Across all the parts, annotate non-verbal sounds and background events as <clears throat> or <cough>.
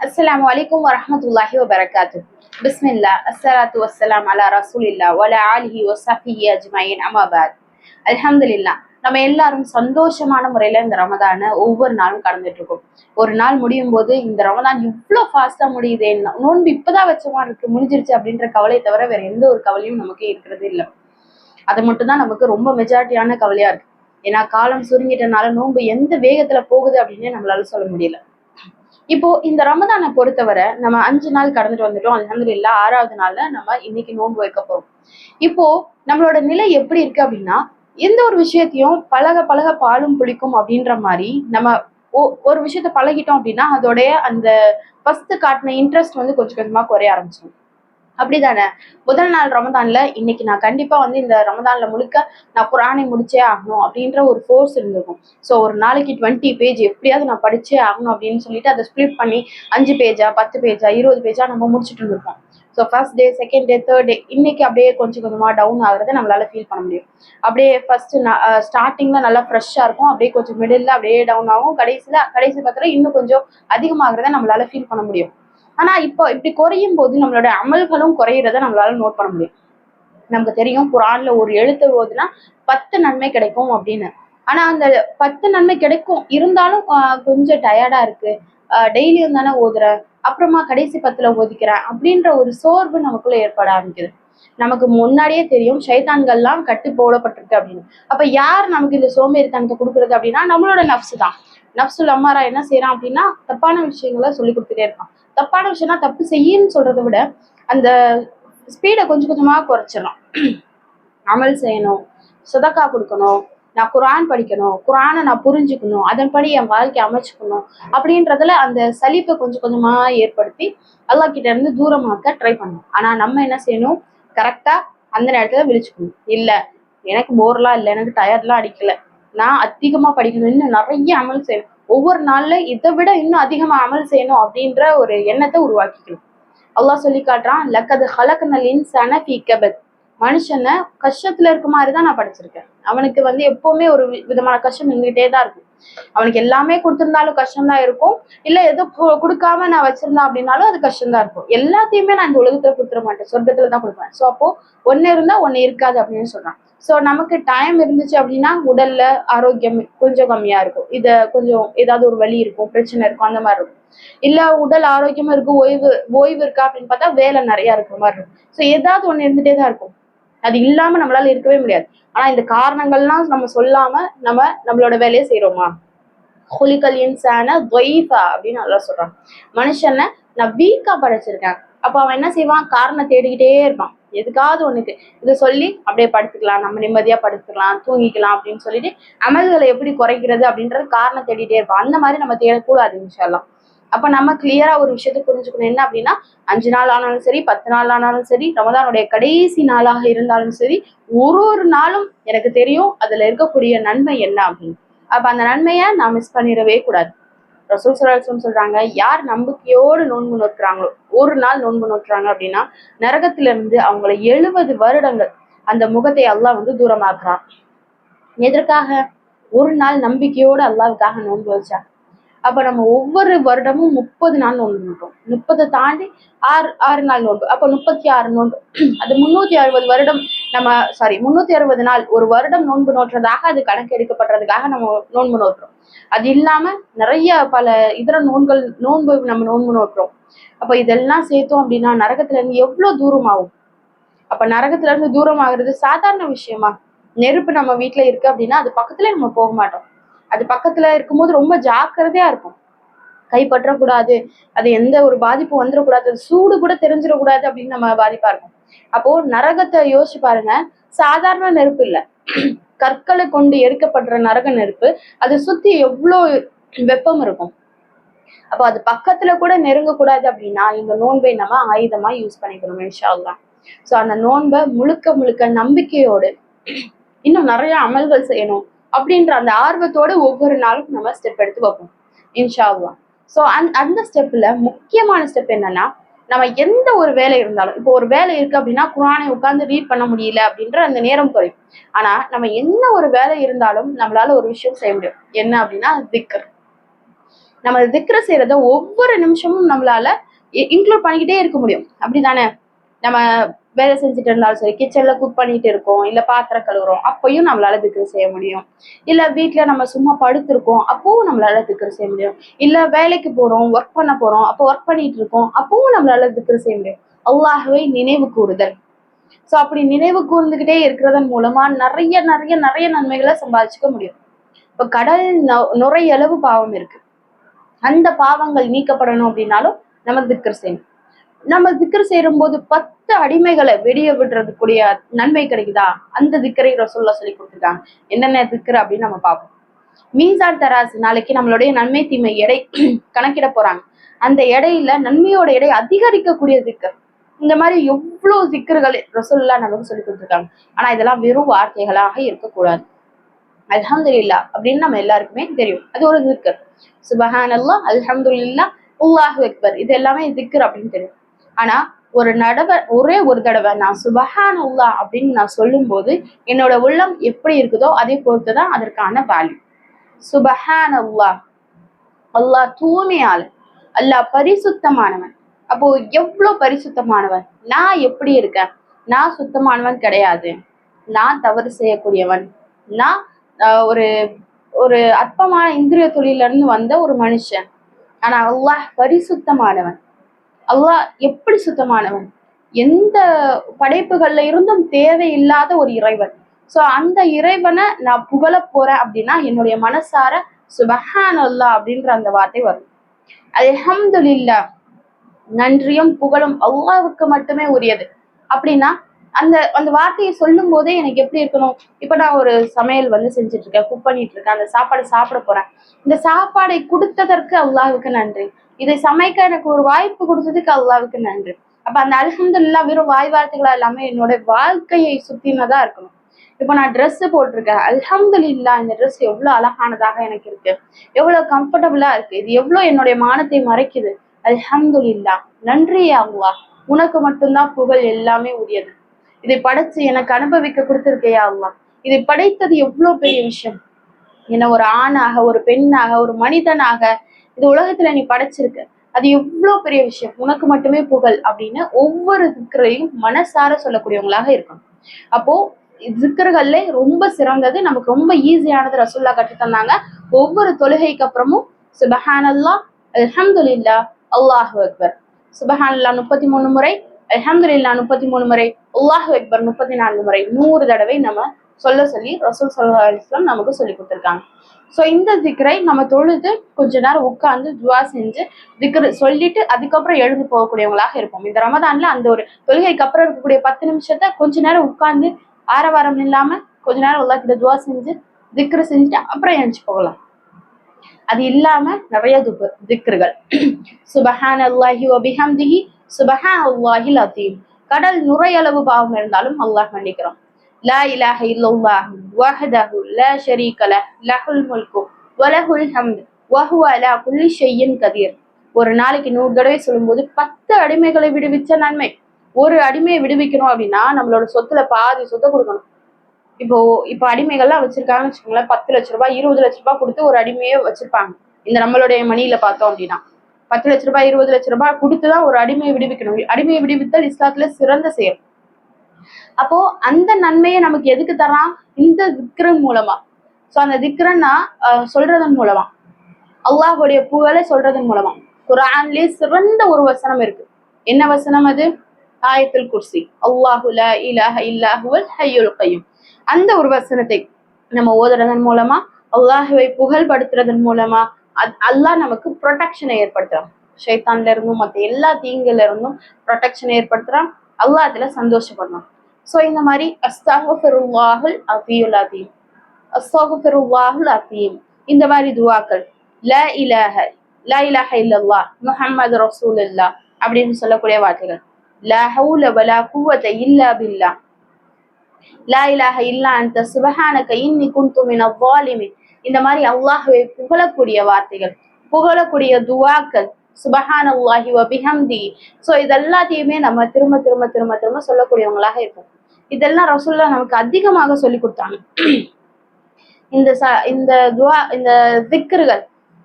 அஸ்லாம் வலைக்கம் வரமத்துல்லாஹி வபரகாத்து பிஸ்மில்லா அஸ்ஸலாத்து வஸ்ஸலாம் அலா ரசூலில்லா வல ஆலிஹி வசஃபிஹி அஜ்மாயின் அமாபாத் அல்ஹம்துலில்லா நம்ம எல்லாரும் சந்தோஷமான முறையில இந்த ரமதானை ஒவ்வொரு நாளும் கடந்துட்டு இருக்கோம் ஒரு நாள் முடியும் போது இந்த ரமதான் இவ்வளோ ஃபாஸ்டா முடியுதே நோன்பு இப்பதான் வச்ச மாதிரி இருக்கு முடிஞ்சிருச்சு அப்படின்ற கவலையை தவிர வேற எந்த ஒரு கவலையும் நமக்கு இருக்கிறது இல்லை. அது மட்டும் தான் நமக்கு ரொம்ப மெஜாரிட்டியான கவலையா இருக்கு. ஏன்னா காலம் சுருங்கிட்டனால நோன்பு எந்த வேகத்துல போகுது அப்படின்னே நம்மளால சொல்ல முடியல. இப்போ இந்த ரமதானை பொறுத்தவரை நம்ம அஞ்சு நாள் கடந்துட்டு வந்துட்டோம். இல்லை ஆறாவது நாள்ல நம்ம இன்னைக்கு நோன்பு வைக்க போறோம். இப்போ நம்மளோட நிலை எப்படி இருக்கு அப்படின்னா எந்த ஒரு விஷயத்தையும் பழக பழக பாலும் புளிக்கும் அப்படின்ற மாதிரி நம்ம ஒ- ஒரு விஷயத்த பழகிட்டோம் அப்படின்னா அதோடைய அந்த ஃபர்ஸ்ட் காட்டின இன்ட்ரெஸ்ட் வந்து கொஞ்சம் கொஞ்சமா குறைய ஆரம்பிச்சிடும் அப்படிதானே? முதல் நாள் ரமதான்ல இன்னைக்கு நான் கண்டிப்பா வந்து இந்த ரமதான்ல முழுக்க நான் குரானை முடிச்சே ஆகணும் அப்படின்ற ஒரு ஃபோர்ஸ் இருந்திருக்கும். ஸோ ஒரு நாளைக்கு டுவெண்ட்டி பேஜ் எப்படியாவது நான் படிச்சே ஆகணும் அப்படின்னு சொல்லிட்டு அதை ஸ்ப்ளிட் பண்ணி அஞ்சு பேஜா பத்து பேஜா இருபது பேஜா நம்ம முடிச்சுட்டு இருந்திருப்போம். So first day second day third day இன்னைக்கு அப்படியே கொஞ்சம் கொஞ்சமாக டவுன் ஆகிறத நம்மளால ஃபீல் பண்ண முடியும். அப்படியே ஃபர்ஸ்ட் ஸ்டார்டிங்கில் நல்லா ஃப்ரெஷ்ஷாக இருக்கும். அப்படியே கொஞ்சம் மிடில் அப்படியே டவுன் ஆகும். கடைசியில் கடைசி பக்கத்துல இன்னும் கொஞ்சம் அதிகமாகிறத நம்மளால ஃபீல் பண்ண முடியும். ஆனா இப்போ இப்படி குறையும் போது நம்மளோட அமல்களும் குறையிறத நம்மளால நோட் பண்ண முடியும். நமக்கு தெரியும் குரான்ல ஒரு எழுத்து ஓதுனா பத்து நன்மை கிடைக்கும் அப்படின்னு. ஆனா அந்த பத்து நன்மை கிடைக்கும். இருந்தாலும் ஆஹ் கொஞ்சம் டயர்டா இருக்கு. டெய்லியும் தானே ஓதுறேன் அப்புறமா கடைசி பத்துல ஓதிக்கிறேன் அப்படின்ற ஒரு சோர்வு நமக்குள்ள ஏற்பட ஆரம்பிக்குது. நமக்கு முன்னாடியே தெரியும் சைத்தான்கள்லாம் கட்டு போடப்பட்டிருக்கு அப்படின்னு. அப்ப யார் நமக்கு இந்த சோம்பேறித்தனத்தை கொடுக்குறது அப்படின்னா நம்மளோட நப்சு தான். நப்சுல் அம்மாரா என்ன செய்யறான் அப்படின்னா தப்பான விஷயங்களை சொல்லி கொடுத்துட்டே இருப்பான் தப்பான விஷயம்னா தப்பு செய்யுன்னு சொல்றதை விட அந்த ஸ்பீடை கொஞ்சம் கொஞ்சமா குறைச்சிடலாம் அமல் செய்யணும் சுதக்கா கொடுக்கணும் நான் குரான் படிக்கணும் குரானை நான் புரிஞ்சுக்கணும் அதன்படி என் வாழ்க்கையை அமைச்சுக்கணும் அப்படின்றதுல அந்த சலிப்பை கொஞ்சம் கொஞ்சமா ஏற்படுத்தி அல்லாஹ் கிட்ட இருந்து தூரமாக்க ட்ரை பண்ணணும். ஆனா நம்ம என்ன செய்யணும்? கரெக்டாக அந்த நேரத்தில் விழிச்சுக்கணும். இல்லை எனக்கு போர்லாம் இல்லை எனக்கு டயர்லாம் அடிக்கலை. நான் அதிகமா படிக்கணும் இன்னும் நிறைய அமல் செய்யணும். ஒவ்வொரு நாள்ல இதை விட இன்னும் அதிகமா அமல் செய்யணும் அப்படின்ற ஒரு எண்ணத்தை உருவாக்கிக்கணும். அல்லாஹ் சொல்லி காட்டுறான் லக்கது ஹலக்கனல் இன்சான ஃபீ கபத். மனுஷனை கஷ்டத்துல இருக்க மாதிரி தான் நான் படிச்சிருக்கேன். அவனுக்கு வந்து எப்பவுமே ஒரு வி- விதமான கஷ்டம் இருந்துகிட்டே தான் இருக்கும். அவனுக்கு எல்லாமே கொடுத்திருந்தாலும் கஷ்டம் தான் இருக்கும். இல்ல எதோ கொடுக்காம நான் வச்சிருந்தேன் அப்படின்னாலும் அது கஷ்டம் தான் இருக்கும். எல்லாத்தையுமே நான் இந்த உலகத்துல கொடுத்துட மாட்டேன். சொர்க்கத்துல தான் கொடுப்பேன். ஸோ அப்போ ஒன்னு இருந்தா ஒன்னு இருக்காது அப்படின்னு சொல்றான். ஸோ நமக்கு டைம் இருந்துச்சு அப்படின்னா உடல்ல ஆரோக்கியம் கொஞ்சம் கம்மியா இருக்கும். இதை கொஞ்சம் ஏதாவது ஒரு வலி இருக்கும் பிரச்சனை இருக்கும் அந்த மாதிரி இருக்கும். இல்ல உடல் ஆரோக்கியமா இருக்கும் ஓய்வு ஓய்வு இருக்கா அப்படின்னு பார்த்தா வேலை நிறைய இருக்கிற மாதிரி இருக்கும். ஸோ ஏதாவது ஒண்ணு இருந்துட்டே தான் இருக்கும். அது இல்லாம நம்மளால இருக்கவே முடியாது. ஆனா இந்த காரணங்கள்லாம் நம்ம சொல்லாம நம்ம நம்மளோட வேலையை செய்யறோமா ஹுலிகல் இன்சான துவைஃபா அப்படின்னு நல்லா சொல்றான் மனுஷனை நான் வீக்கா படைச்சிருக்கேன். அப்ப அவன் என்ன செய்வான்? காரணம் தேடிக்கிட்டே இருப்பான். எதுக்காவது ஒண்ணுக்கு. இதை சொல்லி அப்படியே படுத்துக்கலாம். நம்ம நிம்மதியா படுத்துக்கலாம். தூங்கிக்கலாம் அப்படின்னு சொல்லிட்டு அமல்களை எப்படி குறைக்கிறது அப்படின்றது காரணம் தேடிட்டே இருப்போம். அந்த மாதிரி நம்ம தேடக்கூடாது இன்ஷால்லாம் அப்ப நம்ம கிளியரா ஒரு விஷயத்தை புரிஞ்சுக்கணும். என்ன அப்படின்னா அஞ்சு நாள் ஆனாலும் சரி பத்து நாள் ஆனாலும் சரி ரமதானுடைய கடைசி நாளாக இருந்தாலும் சரி ஒரு ஒரு நாளும் எனக்கு தெரியும் அதுல இருக்கக்கூடிய நன்மை என்ன அப்படின்னு. அப்ப அந்த நன்மையை நான் மிஸ் பண்ணிடவே கூடாது. ரசூல் சலாஹம் சொல்றாங்க யார் நம்பிக்கையோடு நோன்பு நோக்கிறாங்களோ ஒரு நாள் நோன்பு நோக்கிறாங்க அப்படின்னா நரகத்திலிருந்து அவங்கள எழுபது வருடங்கள் அந்த முகத்தை அல்லாஹ் வந்து தூரமாக்குறான். எதற்காக? ஒரு நாள் நம்பிக்கையோடு அல்லாவுக்காக நோன்பு வச்சா அப்ப நம்ம ஒவ்வொரு வருடமும் முப்பது நாள் நோன்பு நோட்டோம் முப்பதை தாண்டி ஆறு ஆறு நாள் நோன்பு. அப்ப முப்பத்தி ஆறு நோன்பு. அது முன்னூத்தி அறுபது வருடம் நம்ம சாரி முன்னூத்தி அறுபது நாள். ஒரு வருடம் நோன்பு நோட்டுறதாக அது கணக்கு எடுக்கப்படுறதுக்காக நம்ம நோன்பு நோட்டுறோம் அது இல்லாம நிறைய பல இதர நோன்கள் நோன்பு நம்ம நோன்பு நோட்டுறோம் அப்ப இதெல்லாம் சேர்த்தோம் அப்படின்னா நரகத்துல இருந்து எவ்வளவு தூரம் ஆகும் அப்ப நரகத்துல இருந்து தூரம் ஆகுறது சாதாரண விஷயமா? நெருப்பு நம்ம வீட்டுல இருக்கு அப்படின்னா அது பக்கத்துல நம்ம போக மாட்டோம். அது பக்கத்துல இருக்கும்போது ரொம்ப ஜாக்கிரதையா இருக்கும் கைப்பற்றக்கூடாது அது எந்த ஒரு பாதிப்பு வந்துடக்கூடாது அது சூடு கூட தெரிஞ்சிடக்கூடாது அப்படின்னு நம்ம பாதிப்பா இருக்கும் அப்போ நரகத்தை யோசிச்சு பாருங்க சாதாரண நெருப்பு இல்லை. கற்களை கொண்டு எரிக்கப்படுற நரக நெருப்பு அதை சுத்தி எவ்வளோ வெப்பம் இருக்கும். அப்போ அது பக்கத்துல கூட நெருங்கக்கூடாது அப்படின்னா இந்த நோன்பை நம்ம ஆயுதமா யூஸ் பண்ணிக்கணும் இன்ஷால்லாம் ஸோ அந்த நோன்பை முழுக்க முழுக்க நம்பிக்கையோடு இன்னும் நிறைய அமல்கள் செய்யணும். அப்படின்ற அந்த ஆர்வத்தோட ஒவ்வொரு நாளும் நம்ம ஸ்டெப் எடுத்து வைப்போம். இன்ஷா ஸோ அந் அந்த ஸ்டெப்பில் முக்கியமான ஸ்டெப் என்னன்னா நம்ம எந்த ஒரு வேலை இருந்தாலும் இப்போ ஒரு வேலை இருக்கு அப்படின்னா குரானை உட்கார்ந்து ரீட் பண்ண முடியல அப்படின்ற அந்த நேரம் குறையும். ஆனா நம்ம என்ன ஒரு வேலை இருந்தாலும் நம்மளால ஒரு விஷயம் செய்ய முடியும். என்ன அப்படின்னா திக்கர் நம்ம திக்ர செய்யறத ஒவ்வொரு நிமிஷமும் நம்மளால இன்க்ளூட் பண்ணிக்கிட்டே இருக்க முடியும். அப்படிதானே? நம்ம வேலை செஞ்சுட்டு இருந்தாலும் சரி கிச்சன்ல குக் பண்ணிட்டு இருக்கோம் இல்ல பாத்திரம் கழுவுறோம் அப்பயும் நம்மளால திக்கர் செய்ய முடியும். இல்ல வீட்ல நம்ம சும்மா படுத்திருக்கோம் அப்பவும் நம்மளால திக்கர் செய்ய முடியும். இல்ல வேலைக்கு போறோம் ஒர்க் பண்ண போறோம் அப்போ ஒர்க் பண்ணிட்டு இருக்கோம் அப்பவும் நம்மளால திக்கர் செய்ய முடியும். அல்லாஹ்வை நினைவு கூறுதல். சோ அப்படி நினைவு கூர்ந்துகிட்டே இருக்கிறதன் மூலமா நிறைய நிறைய நிறைய நன்மைகளை சம்பாதிச்சுக்க முடியும். இப்போ கடல் நுரையளவு பாவம் இருக்கு. அந்த பாவங்கள் நீக்கப்படணும் அப்படின்னாலும் நம்ம திக்கர் செய்யணும். நம்ம திக்கர் செய்யும் போது பத்து அடிமைகளை வெடிய விடுறதுக்குரிய நன்மை கிடைக்குதா? அந்த திக்கரை ரசோல்லா சொல்லி கொடுத்துருக்காங்க. என்னென்ன திக்கர் அப்படின்னு நம்ம பார்ப்போம். மீசான் தராசு நாளைக்கு நம்மளுடைய நன்மை தீமை எடை <clears throat> கணக்கிட போறாங்க. அந்த எடையில நன்மையோட எடை அதிகரிக்கக்கூடிய திக்கர். இந்த மாதிரி எவ்வளவு சிக்கர்கள் ரசோல்லா நமக்கு சொல்லி கொடுத்துருக்காங்க. ஆனா இதெல்லாம் வெறும் வார்த்தைகளாக இருக்கக்கூடாது. அல்ஹம்துல்லா அப்படின்னு நம்ம எல்லாருக்குமே தெரியும். அது ஒரு திக்கர். சுபஹான் அல்லா அல்ஹம்துலில்லா உல்லாஹு அக்பர். இது எல்லாமே திக்கர் அப்படின்னு தெரியும். ஆனா ஒரு நடவை ஒரே ஒரு தடவை நான் சுபஹான் உள்ளா அப்படின்னு நான் சொல்லும்போது என்னோட உள்ளம் எப்படி இருக்குதோ அதை பொறுத்து தான் அதற்கான வேல்யூ சுபஹான் உள்ளா அல்லாஹ் தூய்மையாளன் அல்லாஹ் பரிசுத்தமானவன். அப்போ எவ்வளோ பரிசுத்தமானவன்? நான் எப்படி இருக்கேன்? நான் சுத்தமானவன் கிடையாது. நான் தவறு செய்யக்கூடியவன். நான் ஒரு ஒரு அற்பமான இந்திரிய தொழிலிருந்து வந்த ஒரு மனுஷன். ஆனா அல்லாஹ் பரிசுத்தமானவன். அல்லாஹ் எப்படி சுத்தமானவன்? எந்த படைப்புகள்ல இருந்தும் தேவையில்லாத ஒரு இறைவன். சோ அந்த இறைவனை நான் புகழ போறேன் அப்படின்னா என்னுடைய மனசார சுபஹான் அல்லாஹ் அப்படின்ற அந்த வார்த்தை வரும். அல்ஹம்துலில்லாஹ். நன்றியும் புகழும் அல்லாவுக்கு மட்டுமே உரியது. அப்படின்னா அந்த அந்த வார்த்தையை சொல்லும் போதே எனக்கு எப்படி இருக்கணும்? இப்ப நான் ஒரு சமையல் வந்து செஞ்சுட்டு இருக்கேன் குக் பண்ணிட்டு இருக்கேன் அந்த சாப்பாடு சாப்பிட போறேன். இந்த சாப்பாடை கொடுத்ததற்கு அல்லாவுக்கு நன்றி. இதை சமைக்க எனக்கு ஒரு வாய்ப்பு கொடுத்ததுக்கு அல்லாவுக்கு நன்றி. அப்ப அந்த அல்ஹம்துலில்லாஹ் வெறும் வாய் வார்த்தைகளா இல்லாம என்னோட வாழ்க்கையை சுத்தினதா இருக்கணும். இப்போ நான் ட்ரெஸ் போட்டிருக்கேன். அல்ஹம்துலில்லாஹ் இந்த ட்ரெஸ் எவ்வளோ அழகானதாக எனக்கு இருக்கு. எவ்வளோ கம்ஃபர்டபுளா இருக்கு. இது எவ்வளோ என்னுடைய மானத்தை மறைக்குது. அல்ஹம்துலில்லாஹ் நன்றி அல்லாஹ். உனக்கு மட்டும்தான் புகழ் எல்லாமே உரியது. இதை படைச்சு எனக்கு அனுபவிக்க கொடுத்துருக்கையா அல்லா இதை படைத்தது எவ்வளவு பெரிய விஷயம்? என்ன ஒரு ஆணாக ஒரு பெண்ணாக ஒரு மனிதனாக இந்த உலகத்துல நீ படைச்சிருக்க. அது எவ்வளோ பெரிய விஷயம்? உனக்கு மட்டுமே புகழ் அப்படின்னு ஒவ்வொரு திக்கரையும் மனசார சொல்லக்கூடியவங்களாக இருக்கணும். அப்போ திக்கர்கள்ல ரொம்ப சிறந்தது நமக்கு ரொம்ப ஈஸியானது ரசுல்லா கற்று தந்தாங்க. ஒவ்வொரு தொழுகைக்கு அப்புறமும் சுபஹானல்லா அல்ஹம்துலில்லா அல்லாஹு அக்பர். சுபஹானல்லா முப்பத்தி மூணு முறை அல்ஹம்துலில்லா முப்பத்தி மூணு முறை உல்லாஹு அக்பர் முப்பத்தி நான்கு முறை நூறு தடவை நம்ம சொல்ல சொல்லி ரசூல் சல்லா அலிஸ்லாம் நமக்கு சொல்லி கொடுத்துருக்காங்க. ஸோ இந்த திக்ரை நம்ம தொழுது கொஞ்ச நேரம் உட்கார்ந்து துவா செஞ்சு திக்ரு சொல்லிட்டு அதுக்கப்புறம் எழுந்து போகக்கூடியவங்களாக இருப்போம். இந்த ரமதான்ல அந்த ஒரு தொழுகைக்கு அப்புறம் இருக்கக்கூடிய பத்து நிமிஷத்தை கொஞ்ச நேரம் உட்கார்ந்து ஆரவாரம் இல்லாம கொஞ்ச நேரம் உள்ள கிட்ட துவா செஞ்சு திக்ரு செஞ்சுட்டு அப்புறம் எழுந்து போகலாம். அது இல்லாம நிறைய திக்ருகள். <clears throat> சுபஹான் அல்லாஹி வபிஹம்திஹி சுபஹான் அல்லாஹில் அதீம் கடல் நுரையளவு பாவம் இருந்தாலும் அல்லாஹ் மன்னிக்கிறோம். லா இலாஹ இல்லல்லாஹ் வஹதஹு லா ஷரீக லஹ் லஹுல் முல்கு வலஹுல் ஹம்த் வஹுவ அலா குல்லி ஷையின் கதீர். ஒரு நாளைக்கு நூறு தடவை சொல்லும்போது பத்து அடிமைகளை விடுவிச்ச நன்மை. ஒரு அடிமையை விடுவிக்கணும் அப்படின்னா நம்மளோட சொத்துல பாதி சொத்தை கொடுக்கணும். இப்போ இப்போ அடிமைகள்லாம் வச்சிருக்காங்கன்னு வச்சுக்கோங்களேன் பத்து லட்ச ரூபாய் இருபது லட்ச ரூபாய் கொடுத்து ஒரு அடிமையே வச்சிருப்பாங்க. இந்த நம்மளுடைய மணியில பார்த்தோம் அப்படின்னா. பத்து லட்ச ரூபாய் இருபது லட்ச ரூபாய் கொடுத்துதான் ஒரு அடிமையை விடுவிக்கணும். அடிமையை விடுவித்தல் இஸ்லாத்துல சிறந்த செயல். அப்போ அந்த நன்மையை நமக்கு எதுக்கு தரான் இந்த திக்ரன் மூலமா. சோ அந்த திக்ரன்னா சொல்றதன் மூலமா. அல்லாஹுடைய புகழை சொல்றதன் மூலமா. குரான்லயே சிறந்த ஒரு வசனம் இருக்கு. என்ன வசனம் அது? ஆயத்தில் குர்சி. அல்லாஹு லா இல்லாஹுவல் ஹய்யுல் கையும். அந்த ஒரு வசனத்தை நம்ம ஓதுறதன் மூலமா அல்லாஹுவை புகழ்படுத்துறதன் மூலமா அத்- அல்லாஹ் நமக்கு ப்ரொடெக்ஷனை ஏற்படுத்துறான். ஷைத்தான்ல இருந்தும் மத்த எல்லா தீங்குல இருந்தும் ப்ரொடெக்ஷனை ஏற்படுத்துறான். அல்லாஹ் அதுல சந்தோஷப்படுறான். சோ இந்த மாதிரி அஸ்தாகுஃபிருல்லாஹுல் அஃபியுல் அதீம் அஸ்தாகுஃபிருல்லாஹுல் அபீம் இந்த மாதிரி துவாக்கள். ல இலஹ ல இலஹ இல்லல்லா முஹம்மது ரசூலுல்லாஹ் அப்படின்னு சொல்லக்கூடிய வார்த்தைகள். லா ஹவுல வலா குவத இல்லா பில்லா. லா இலாக இல்லா அந்த சுபஹானக இன்னி குன்து மினல் ஸாலிமின். இந்த மாதிரி அல்லாஹுவை புகழக்கூடிய வார்த்தைகள் புகழக்கூடிய துவாக்கள் சுபஹானல்லாஹி வ பிஹம்தி. சோ இதெல்லாத்தையுமே நம்ம திரும்ப திரும்ப திரும்ப திரும்ப சொல்லக்கூடியவங்களாக இருப்போம். இதெல்லாம் ரசூல்லா நமக்கு அதிகமாக சொல்லி கொடுத்தாங்க. இந்த ச இந்த துவா இந்த திக்ருகள்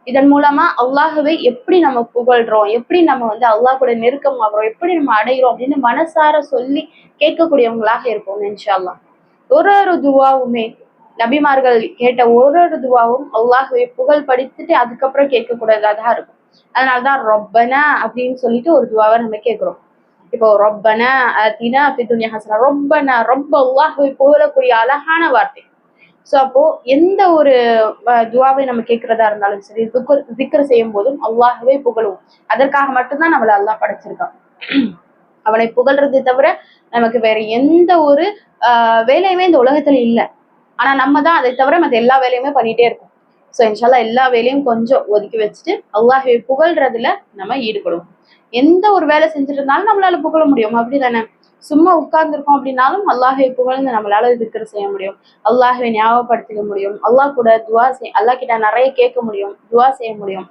இதன் மூலமா அல்லாஹுவை எப்படி நம்ம புகழ்றோம்? எப்படி நம்ம வந்து அல்லாஹ் கூட நெருக்கம் ஆகுறோம் எப்படி நம்ம அடைகிறோம் அப்படின்னு மனசார சொல்லி கேட்கக்கூடியவங்களாக இருப்போம் இன்ஷால்லா ஒரு ஒரு துவாவுமே நபிமார்கள் கேட்ட ஒரு ஒரு துவாவும் அல்லாஹுவை புகழ் படித்துட்டு அதுக்கப்புறம் கேட்கக்கூடாதா இருக்கும். அதனாலதான் ரொப்பனா அப்படின்னு சொல்லிட்டு ஒரு துவாவை நம்ம கேட்கிறோம். இப்போ ரொப்பனா அதினா பித்துன்யா ஹசனா ரொம்பனா ரொம்ப அல்லாஹுவை புகழக்கூடிய அழகான வார்த்தை. ஸோ அப்போ எந்த ஒரு துவாவை நம்ம கேட்கறதா இருந்தாலும் சரி துக்கர் திக்கர் செய்யும் போதும் அல்லாஹவே புகழும். அதற்காக மட்டும்தான் நம்மளை அல்லாஹ் படைச்சிருக்கான். அவனை புகழ்றது தவிர நமக்கு வேற எந்த ஒரு ஆஹ் வேலையுமே இந்த உலகத்துல இல்லை. ஆனா நம்ம தான் அதை தவிர மற்ற எல்லா வேலையுமே பண்ணிட்டே இருக்கோம். ஸோ இன்ஷால்லா எல்லா வேலையும் கொஞ்சம் ஒதுக்கி வச்சுட்டு அல்லாஹை புகழ்றதுல நம்ம ஈடுபடுவோம். எந்த ஒரு வேலை செஞ்சுட்டு இருந்தாலும் நம்மளால புகழ முடியும். அப்படி தானே சும்மா உட்கார்ந்துருக்கோம் அப்படின்னாலும் அல்லாஹை புகழ்ந்து நம்மளால திக்கர் செய்ய முடியும். அல்லாஹை ஞாபகப்படுத்திக்க முடியும். அல்லாஹ் கூட துவா செய் அல்லாஹ் கிட்ட நிறைய கேட்க முடியும். துவா செய்ய முடியும்.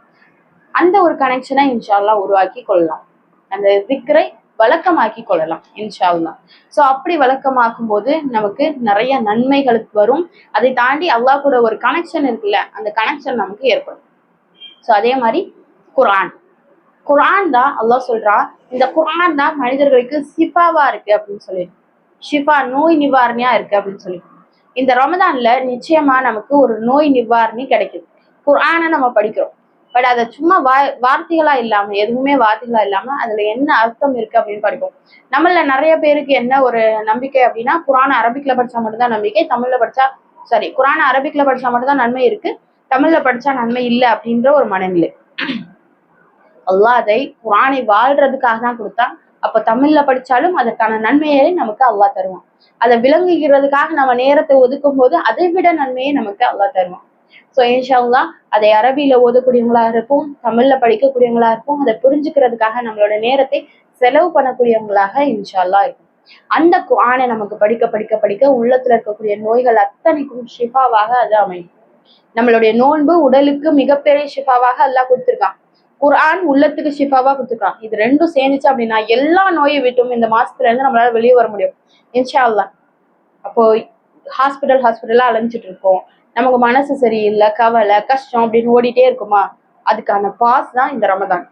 அந்த ஒரு கனெக்ஷனை இன்ஷால்லா உருவாக்கி கொள்ளலாம். அந்த திக்கரை வழக்கமாக்கி கொள்ளலாம் இன்ஷா அல்லா ஸோ அப்படி வழக்கமாக்கும் போது நமக்கு நிறைய நன்மைகளுக்கு வரும். அதை தாண்டி அல்லாஹ் கூட ஒரு கனெக்ஷன் இருக்குல்ல அந்த கனெக்ஷன் நமக்கு ஏற்படும். ஸோ அதே மாதிரி குரான் குரான் தான் அல்லாஹ் சொல்றான் இந்த குரான் தான் மனிதர்களுக்கு சிஃபாவா இருக்கு அப்படின்னு சொல்லிட்டு. ஷிஃபா நோய் நிவாரணியா இருக்கு அப்படின்னு சொல்லிட்டு. இந்த ரமதான்ல நிச்சயமா நமக்கு ஒரு நோய் நிவாரணி கிடைக்குது. குரானை நம்ம படிக்கிறோம். பட் அதை சும்மா வா வார்த்தைகளா இல்லாம எதுவுமே வார்த்தைகளா இல்லாம அதுல என்ன அர்த்தம் இருக்கு அப்படின்னு படிப்போம். நம்மள நிறைய பேருக்கு என்ன ஒரு நம்பிக்கை அப்படின்னா குரான் அரபிக்ல படிச்சா மட்டும்தான் நம்பிக்கை தமிழ்ல படிச்சா சாரி குரான் அரபிக்ல படிச்சா மட்டும்தான் நன்மை இருக்கு தமிழ்ல படிச்சா நன்மை இல்லை அப்படின்ற ஒரு மனநிலை. அல்லாஹ் அதை குரானை வாழ்றதுக்காக தான் கொடுத்தான். அப்ப தமிழ்ல படிச்சாலும் அதற்கான நன்மையை நமக்கு அல்லாஹ் தருவான். அதை விளங்குகிறதுக்காக நம்ம நேரத்தை ஒதுக்கும் போது அதை விட நன்மையை நமக்கு அல்லாஹ் தருவான். ஸோ இன்ஷால்லா அதை அரபியில ஓதக்கூடியவங்களா இருக்கும் தமிழ்ல படிக்கக்கூடியவங்களா இருக்கும் அதை புரிஞ்சுக்கிறதுக்காக நம்மளோட நேரத்தை செலவு பண்ணக்கூடியவங்களாக இன்ஷால்லா இருக்கும். அந்த குரானை நமக்கு படிக்க படிக்க படிக்க உள்ளத்துல இருக்கக்கூடிய நோய்கள் அத்தனைக்கும் ஷிஃபாவாக அது அமையும். நம்மளுடைய நோன்பு உடலுக்கு மிகப்பெரிய ஷிஃபாவாக அல்லாஹ் கொடுத்துருக்கான். குர்ஆன் உள்ளத்துக்கு ஷிஃபாவா கொடுத்துருக்கான். இது ரெண்டும் சேர்ந்துச்சு அப்படின்னா எல்லா நோயை விட்டும் இந்த மாசத்துல இருந்து நம்மளால வெளியே வர முடியும். இன்ஷா அல்லாஹ் அப்போ ஹாஸ்பிட்டல் ஹாஸ்பிட்டலா அலைஞ்சிட்டு இருக்கோம். நமக்கு மனசு சரியில்லை கவலை கஷ்டம் அப்படின்னு ஓடிட்டே இருக்குமா? அதுக்கான பாஸ் தான் இந்த ரமதான்.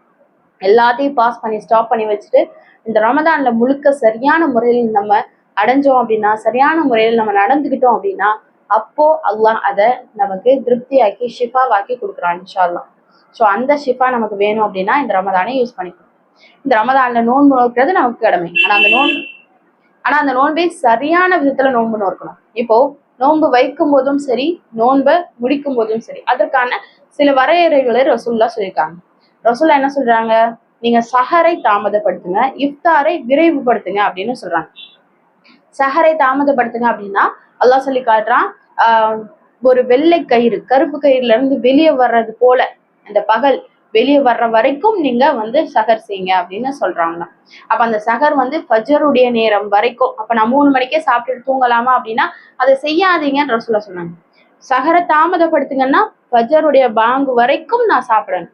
எல்லாத்தையும் பாஸ் பண்ணி ஸ்டாப் பண்ணி வச்சுட்டு இந்த ரமதான்ல முழுக்க சரியான முறையில் நம்ம அடைஞ்சோம் அப்படின்னா சரியான முறையில் நம்ம நடந்துக்கிட்டோம் அப்படின்னா அப்போ அல்லாஹ் அதை நமக்கு திருப்தியாக்கி ஷிஃபாவாக்கி கொடுக்குறான் இன்ஷால்லாம் ஸோ அந்த ஷிஃபா நமக்கு வேணும் அப்படின்னா இந்த ரமதானே யூஸ் பண்ணிக்கணும். இந்த ரமதான்ல நோன்பு நோக்கிறது நமக்கு கடமை. ஆனா அந்த நோன்பு ஆனா அந்த நோன்பை சரியான விதத்துல நோன்பு நோக்கணும் இப்போ நோன்பு வைக்கும் போதும் சரி நோன்பை முடிக்கும் போதும் சரி அதற்கான சில வரையறைகளை ரசூல்லா சொல்லியிருக்காங்க. ரசூல்லா என்ன சொல்றாங்க? நீங்க சஹரை தாமதப்படுத்துங்க இஃப்தாரை விரைவுபடுத்துங்க அப்படின்னு சொல்றாங்க. சஹரை தாமதப்படுத்துங்க அப்படின்னா அல்லாஹ் சொல்லி காட்டுறான் ஆஹ் ஒரு வெள்ளை கயிறு கருப்பு கயிறுல இருந்து வெளியே வர்றது போல அந்த பகல் வெளியே வர்ற வரைக்கும் நீங்க வந்து சகர் செய்யுங்க அப்படின்னு சொல்றாங்க. அப்ப அந்த சகர் வந்து ஃபஜருடைய நேரம் வரைக்கும் அப்ப நான் மூணு மணிக்கே சாப்பிட்டுட்டு தூங்கலாமா அப்படின்னா அதை செய்யாதீங்கன்ற சொல்ல சொன்னாங்க. சகரை தாமதப்படுத்துங்கன்னா ஃபஜருடைய பாங்கு வரைக்கும் நான் சாப்பிடணும்.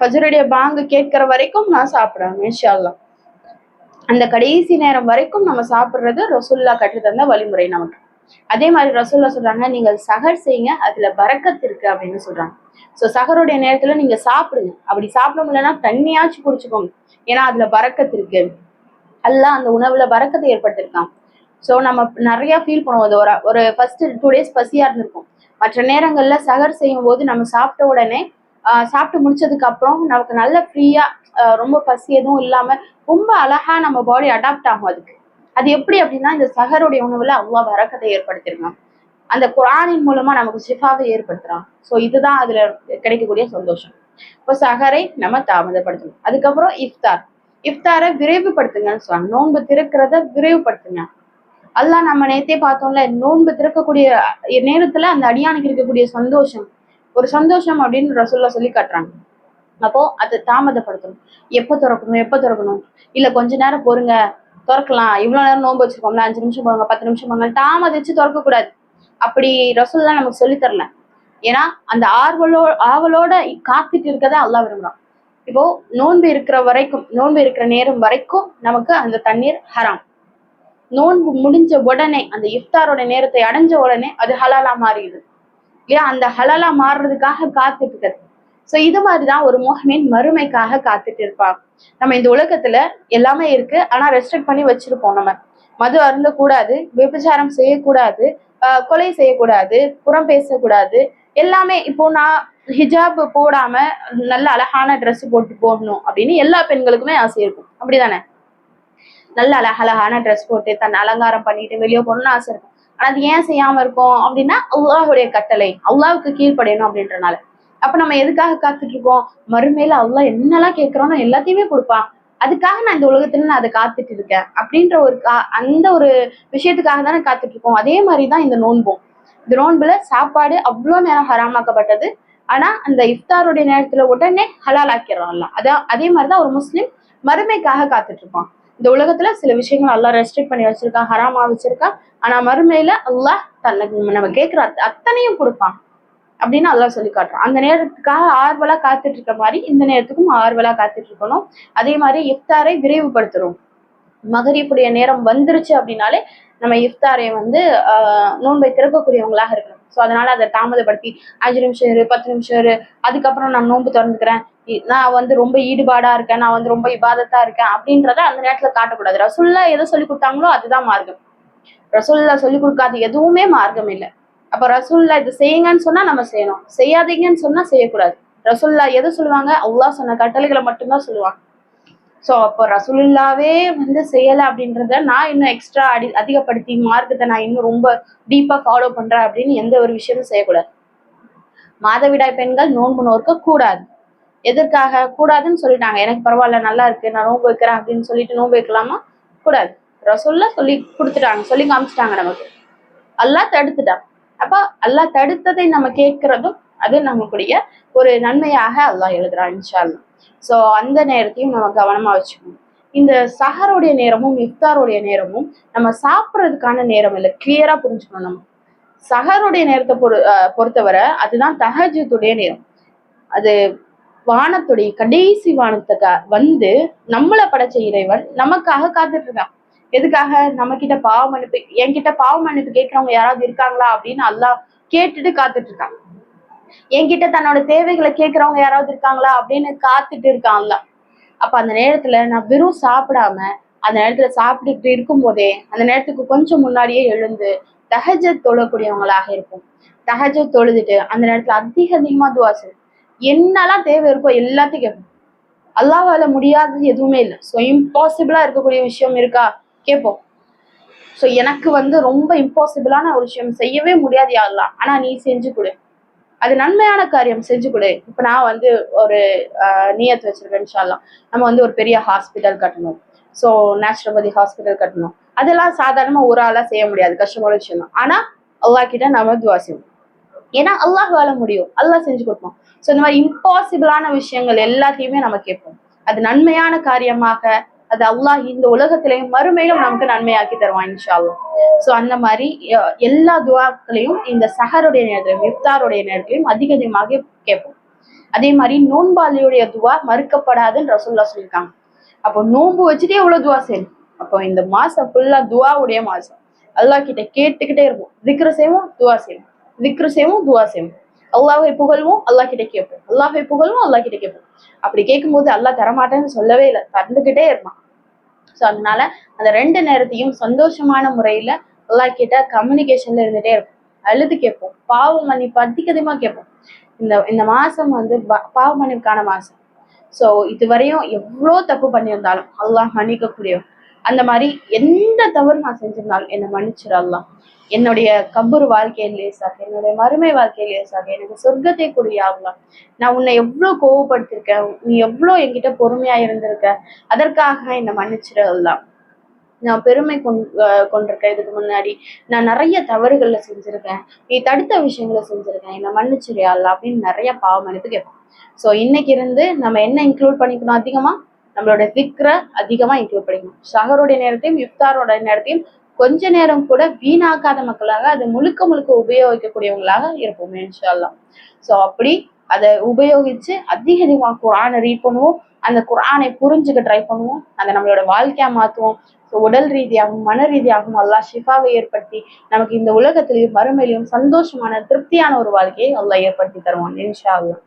ஃபஜருடைய பாங்கு கேட்கிற வரைக்கும் நான் சாப்பிடணும் இன்ஷால்லாம் அந்த கடைசி நேரம் வரைக்கும் நம்ம சாப்பிடுறது ரசுல்லா கற்றுத்தந்த வழிமுறை நமக்கு. அதே மாதிரி ரசூல்லா சொல்றாங்க நீங்கள் சகர் செய்யுங்க அதுல பறக்கத்து இருக்கு அப்படின்னு சொல்றாங்க. ஸோ சகருடைய நேரத்துல நீங்க சாப்பிடுங்க. அப்படி சாப்பிட முடியலன்னா தண்ணியாச்சும் குடிச்சுக்கோங்க. ஏன்னா அதுல பறக்கத்து இருக்கு. எல்லாம் அந்த உணவுல பறக்கத்தை ஏற்படுத்திருக்கான் ஸோ நம்ம நிறைய ஃபீல் பண்ணுவோம். அது ஒரு ஒரு ஃபர்ஸ்ட் டூ டேஸ் பசியா இருந்திருக்கும் மற்ற நேரங்கள்ல சகர் செய்யும் போது நம்ம சாப்பிட்ட உடனே ஆஹ் சாப்பிட்டு முடிச்சதுக்கு அப்புறம் நமக்கு நல்ல ஃப்ரீயா ரொம்ப பசி எதுவும் இல்லாம ரொம்ப அழகா நம்ம பாடி அடாப்ட் ஆகும் அதுக்கு. அது எப்படி அப்படின்னா இந்த சகருடைய உணவுல அவ்வளோ வரக்கத்தை ஏற்படுத்திருக்கான் அந்த குரானின் மூலமா நமக்கு ஷிஃபாவை ஏற்படுத்துறான். ஸோ இதுதான் அதுல கிடைக்கக்கூடிய சந்தோஷம். இப்போ சகரை நம்ம தாமதப்படுத்தணும். அதுக்கப்புறம் இஃப்தார். இஃப்தாரை விரைவுபடுத்துங்கன்னு சொல்லுவாங்க நோன்பு திறக்கிறத விரைவுபடுத்துங்க. அல்லாஹ் நம்ம நேத்தே பார்த்தோம்ல நோன்பு திறக்கக்கூடிய நேரத்துல அந்த அடியானுக்கு இருக்கக்கூடிய சந்தோஷம். ஒரு சந்தோஷம் அப்படின்னு ரசூல்லா சொல்லி காட்டுறாங்க. அப்போ அதை தாமதப்படுத்தணும். எப்போ திறக்கணும் எப்போ திறக்கணும்? இல்லை கொஞ்ச நேரம் பொறுங்க. திறக்கலாம். இவ்வளோ நேரம் நோன்பு வச்சிருக்கோம்ல அஞ்சு நிமிஷம் போங்க பத்து நிமிஷம் போங்க தாமதிச்சு திறக்க கூடாது அப்படி ரசூல்லாம் நமக்கு சொல்லி தரல. ஏன்னா அந்த ஆர்வலோ ஆவலோட காத்துட்டு இருக்கதை அல்லா விரும்புறான். இப்போ நோன்பு இருக்கிற வரைக்கும் நோன்பு இருக்கிற நேரம் வரைக்கும் நமக்கு அந்த தண்ணீர் ஹராம். நோன்பு முடிஞ்ச உடனே அந்த இஃப்தாரோட நேரத்தை அடைஞ்ச உடனே அது ஹலாலா மாறிடுது. இல்லையா? அந்த ஹலாலா மாறுறதுக்காக காத்துட்டு இருக்குது ஸோ இது மாதிரிதான் ஒரு முஹ்மின் மறுமைக்காக காத்துட்டு இருப்பான். நம்ம இந்த உலகத்துல எல்லாமே இருக்கு. ஆனா ரெஸ்ட்ரிக்ட் பண்ணி வச்சிருப்போம் நம்ம. மது அருந்தக்கூடாது விபச்சாரம் செய்யக்கூடாது ஆஹ் கொலை செய்யக்கூடாது புறம் பேசக்கூடாது. எல்லாமே இப்போ நான் ஹிஜாப் போடாம நல்ல அழகான ட்ரெஸ் போட்டு போடணும் அப்படின்னு எல்லா பெண்களுக்குமே ஆசை இருக்கும். அப்படிதானே? நல்ல அழகழகான ட்ரெஸ் போட்டு தன் அலங்காரம் பண்ணிட்டு வெளியே போகணும்னு ஆசை இருக்கும். ஆனா அது ஏன் செய்யாம இருக்கோம் அப்படின்னா அல்லாஹுடைய கட்டளை அல்லாஹ்வுக்கு கீழ்ப்படையணும் அப்படின்றனால. அப்ப நம்ம எதுக்காக காத்துட்டு இருக்கோம் மறுமையில அல்லா என்னெல்லாம் கேட்கிறோனோ எல்லாத்தையுமே கொடுப்பான். அதுக்காக நான் இந்த உலகத்துல நான் அதை காத்துட்டு இருக்கேன். அப்படின்ற ஒரு கா- அந்த ஒரு விஷயத்துக்காக தானே காத்துட்டு இருக்கோம் அதே மாதிரிதான் இந்த நோன்பும். இந்த நோன்புல சாப்பாடு அவ்வளோ நேரம் ஹராமாக்கப்பட்டது. ஆனா அந்த இஃப்தாருடைய நேரத்துல உடனே ஹலால் ஆக்கிடுறான்ல அதான் அதே மாதிரிதான் ஒரு முஸ்லீம் மறுமைக்காக காத்துட்டு இருப்பான் இந்த உலகத்துல சில விஷயங்கள் எல்லாம் ரெஸ்ட்ரிக்ட் பண்ணி வச்சிருக்கான் ஹராமா வச்சிருக்கான். ஆனா மறுமையில அல்லாஹ் தன்னை நம்ம கேட்கிற அத்த- அத்தனையும் கொடுப்பான். அப்படின்னு அதெல்லாம் சொல்லி காட்டுறோம் அந்த நேரத்துக்காக ஆர்வலா காத்துட்டு இருக்க மாதிரி இந்த நேரத்துக்கும் ஆர்வலா காத்துட்டு இருக்கணும் அதே மாதிரி இஃப்தாரை விரைவுபடுத்துறோம். மகரிப்புடைய நேரம் வந்துருச்சு அப்படின்னாலே நம்ம இஃப்தாரை வந்து நோன்பை திறக்கக்கூடியவங்களாக இருக்கணும். ஸோ அதனால அதை தாமதப்படுத்தி அஞ்சு நிமிஷம் இரு பத்து நிமிஷம் இரு அதுக்கப்புறம் நான் நோன்பு திறந்துக்கிறேன். இ- நான் வந்து ரொம்ப ஈடுபாடா இருக்கேன் நான் வந்து ரொம்ப இபாதத்தா இருக்கேன் அப்படின்றத அந்த நேரத்துல காட்டக்கூடாது. ரசுல்லா எதை சொல்லி கொடுத்தாங்களோ அதுதான் மார்க்கம். ரசுல்லா சொல்லி கொடுக்காது எதுவுமே மார்க்கம் இல்லை அப்ப ரசுல்லா இது செய்யுங்கன்னு சொன்னா நம்ம செய்யணும். செய்யாதீங்கன்னு சொன்னா செய்யக்கூடாது. ரசுல்லா எதை சொல்லுவாங்க? அவ்வளா சொன்ன கட்டளைகளை மட்டும்தான் சொல்லுவாங்க. ஸோ அப்போ ரசூலுல்லாவே வந்து செய்யலை அப்படின்றத நான் இன்னும் எக்ஸ்ட்ரா அடி அதிகப்படுத்தி மார்க்கத்தை நான் இன்னும் ரொம்ப டீப்பா ஃபாலோ பண்றேன் அப்படின்னு எந்த ஒரு விஷயமும் செய்யக்கூடாது. மாதவிடாய் பெண்கள் நோன்பு நோக்க கூடாது. எதற்காக? கூடாதுன்னு சொல்லிட்டாங்க. எனக்கு பரவாயில்ல நல்லா இருக்கு. நான் நோன்பு வைக்கிறேன் அப்படின்னு சொல்லிட்டு நோன்பு வைக்கலாமா? கூடாது. ரசூல்லா சொல்லி கொடுத்துட்டாங்க. சொல்லி காமிச்சிட்டாங்க நமக்கு. எல்லாம் தடுத்துட்டான். அப்ப அல்லா தடுத்ததை நம்ம கேட்கறதும் அது நம்மளுடைய ஒரு நன்மையாக அல்லாஹ் எழுதுறான் சோ ஸோ அந்த நேரத்தையும் நம்ம கவனமா வச்சுக்கணும். இந்த சஹருடைய நேரமும் இஃப்தாருடைய நேரமும் நம்ம சாப்பிட்றதுக்கான நேரம் இல்லை. கிளியரா புரிஞ்சுக்கணும் நம்ம. சஹருடைய நேரத்தை பொறு பொறுத்தவரை அதுதான் தஹஜுடைய நேரம். அது வானத்துடைய கடைசி வானத்துக்கு வந்து நம்மளை படைச்ச இறைவன் நமக்காக காத்துட்டு இருக்கான். எதுக்காக நம்ம கிட்ட பாவ மன்னிப்பு என்கிட்ட பாவ மன்னிப்பு கேட்கறவங்க யாராவது இருக்காங்களா அப்படின்னு அல்லாஹ் கேட்டுட்டு காத்துட்டு இருக்கான். என்கிட்ட தன்னோட தேவைகளை கேட்கறவங்க யாராவது இருக்காங்களா அப்படின்னு காத்துட்டு இருக்கான் அப்ப அந்த நேரத்துல நான் வெறும் சாப்பிடாம அந்த நேரத்துல சாப்பிட்டுட்டு இருக்கும் போதே அந்த நேரத்துக்கு கொஞ்சம் முன்னாடியே எழுந்து தஹஜத் தொழக்கூடியவங்களாக இருப்போம். தகஜ தொழுதுட்டு அந்த நேரத்துல அதிக அதிகமா துவா செய்யும் என்னெல்லாம் தேவை இருக்கோ எல்லாத்தையும் கேட்போம். அல்லாவால முடியாதது எதுவுமே இல்லை. ஸோ இம்பாசிபிளா இருக்கக்கூடிய விஷயம் இருக்கா? கேட்போம் ஸோ எனக்கு வந்து ரொம்ப இம்பாசிபிளான ஒரு விஷயம் செய்யவே முடியாது யாரெல்லாம் ஆனா நீ செஞ்சு கொடு. அது நன்மையான காரியம் செஞ்சு கொடு. இப்போ நான் வந்து ஒரு நியத்து வச்சிருக்கேன் இன்ஷால்லாம் நம்ம வந்து ஒரு பெரிய ஹாஸ்பிட்டல் கட்டணும். ஸோ நேச்சுரோபதி ஹாஸ்பிட்டல் கட்டணும். அதெல்லாம் சாதாரணமா ஒரு ஆளா செய்ய முடியாது. கஷ்டமான விஷயம் தான். ஆனா அல்லாஹ் கிட்ட நம்ம துவா ஏன்னா அல்லாஹ் வாழ முடியும். அல்லாஹ் செஞ்சு கொடுப்போம் ஸோ இந்த மாதிரி இம்பாசிபிளான விஷயங்கள் எல்லாத்தையுமே நம்ம கேட்போம். அது நன்மையான காரியமாக அது அல்லாஹ் இந்த உலகத்திலையும் மறுமையிலும் நமக்கு நன்மையாக்கி தருவான் இன்ஷா ஸோ அந்த மாதிரி எல்லா துவாக்களையும் இந்த சஹருடைய நேரத்திலையும் இஃப்தாருடைய நேரத்திலையும் அதிக அதிகமாக கேட்போம். அதே மாதிரி நோன்பாளியுடைய துவா மறுக்கப்படாதுன்னு ரசோல்லா சொல்லியிருக்காங்க. அப்போ நோன்பு வச்சுட்டே எவ்வளவு துவா செய்யணும்? அப்போ இந்த மாசம் ஃபுல்லா துவாவுடைய மாசம். அல்லாஹ் கிட்ட கேட்டுக்கிட்டே இருப்போம். திக்ர செய்வோம் துவா செய்வோம். திக்ரு செய்வோம் துவா செய்வோம். அல்லாஹை புகழ்வோம் அல்லாஹ் கிட்ட கேட்போம். அல்லாஹை புகழ்வோம் அல்லாஹ் கிட்ட கேட்போம். அப்படி கேட்கும்போது அல்லாஹ் தரமாட்டேன்னு சொல்லவே இல்லை. தந்துகிட்டே இருப்பான். ஸோ அதனால அந்த ரெண்டு நேரத்தையும் சந்தோஷமான முறையில அல்லாஹ் கேட்டால் கம்யூனிகேஷன்ல இருந்துட்டே இருப்போம் அழுது கேட்போம். பாவம் மன்னிப்பு அதிக அதிகமா கேட்போம். இந்த இந்த மாசம் வந்து ப- பாவ மன்னிப்புக்கான மாசம். ஸோ இதுவரையும் எவ்வளோ தப்பு பண்ணியிருந்தாலும் அல்லாஹ் மன்னிக்கக்கூடியவன் அந்த மாதிரி எந்த தவறு நான் செஞ்சிருந்தாலும் என்னை மன்னிச்சிடலாம் என்னுடைய கபூர் வாழ்க்கையில் லேசாக என்னுடைய மறுமை வாழ்க்கையில் லேசாக எனக்கு சொர்க்கத்தை கூடியாகலாம் நான் உன்னை எவ்வளோ கோவப்படுத்திருக்கேன் நீ எவ்வளோ என்கிட்ட பொறுமையா இருந்திருக்க அதற்காக என்னை மன்னிச்சிடலாம் நான் பெருமை கொண் கொண்டிருக்கேன் இதுக்கு முன்னாடி. நான் நிறைய தவறுகள்ல செஞ்சுருக்கேன் நீ தடுத்த விஷயங்களை செஞ்சிருக்கேன் என்னை மன்னிச்சிரு அப்படின்னு நிறைய பாவம் மன்னிப்பு கேட்போம் ஸோ இன்னைக்கு இருந்து நம்ம என்ன இன்க்ளூட் பண்ணிக்கணும் அதிகமா? நம்மளோட திக்ர அதிகமா இன்க்ளூட் பண்ணிக்கணும். ஷஹருடைய நேரத்தையும் இஃப்தாரோட நேரத்தையும் கொஞ்ச நேரம் கூட வீணாக்காத மக்களாக அதை முழுக்க முழுக்க உபயோகிக்கக்கூடியவங்களாக இருப்போம் இன்ஷால்லாம் ஸோ அப்படி அதை உபயோகிச்சு அதிக அதிகமாக குரானை ரீட் பண்ணுவோம். அந்த குரானை புரிஞ்சுக்க ட்ரை பண்ணுவோம். அதை நம்மளோட வாழ்க்கையா மாத்துவோம். ஸோ உடல் ரீதியாகவும் மன ரீதியாகவும் அல்லாஹ் ஷிஃபாவை ஏற்படுத்தி நமக்கு இந்த உலகத்திலையும் வறுமையிலையும் சந்தோஷமான திருப்தியான ஒரு வாழ்க்கையை அல்லாஹ் ஏற்படுத்தி தருவான் இன்ஷா அல்லாஹ்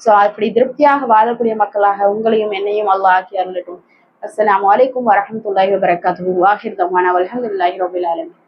ஸோ அப்படி திருப்தியாக வாழக்கூடிய மக்களாக உங்களையும் என்னையும் அல்லாஹ் ஆக்கி அருளட்டும். السلام عليكم ورحمة الله وبركاته. وآخر دعوانا والحمد لله رب العالمين.